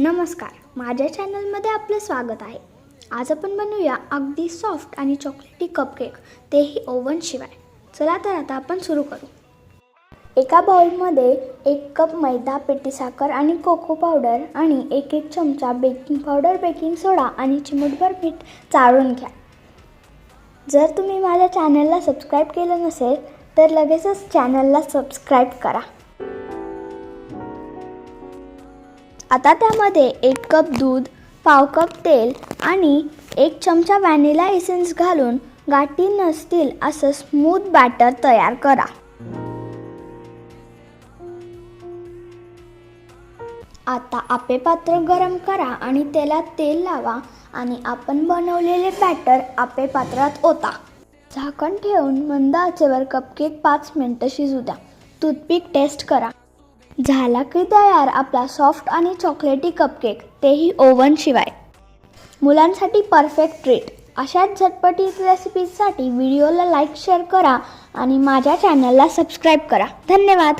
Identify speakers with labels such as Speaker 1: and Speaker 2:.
Speaker 1: नमस्कार. माझ्या चॅनलमध्ये आपलं स्वागत आहे. आज आपण बनवूया अगदी सॉफ्ट आणि चॉकलेटी कपकेक तेही ओव्हनशिवाय चला तर आता आपण सुरू करू. एका बाउलमध्ये एक कप मैदा पिठी साखर आणि कोको पावडर आणि एक एक चमचा बेकिंग पावडर बेकिंग सोडा आणि चिमूटभर मीठ चाळून घ्या. जर तुम्ही माझ्या चॅनलला सबस्क्राईब केलं नसेल तर लगेचच चॅनलला सबस्क्राईब करा. आता त्यामध्ये एक कप दूध पाव कप तेल आणि एक चमचा व्हॅनिला एसेन्स घालून गाठी नसतील असं स्मूथ बॅटर तयार करा. आता आपे पात्र गरम करा आणि त्याला तेल लावा आणि आपण बनवलेले बॅटर आपे पात्रात ओता. झाकण ठेवून मंद आचेवर कपकेक पाच मिनटं शिजू द्या. टूथपिक टेस्ट करा. झाला की तयार आपला सॉफ्ट आणि चॉकलेटी कपकेक तेही ओव्हनशिवाय मुलांसाठी परफेक्ट ट्रीट अशाच झटपटीत रेसिपीजसाठी व्हिडिओला लाईक शेअर करा आणि माझ्या चॅनलला सबस्क्राईब करा. धन्यवाद!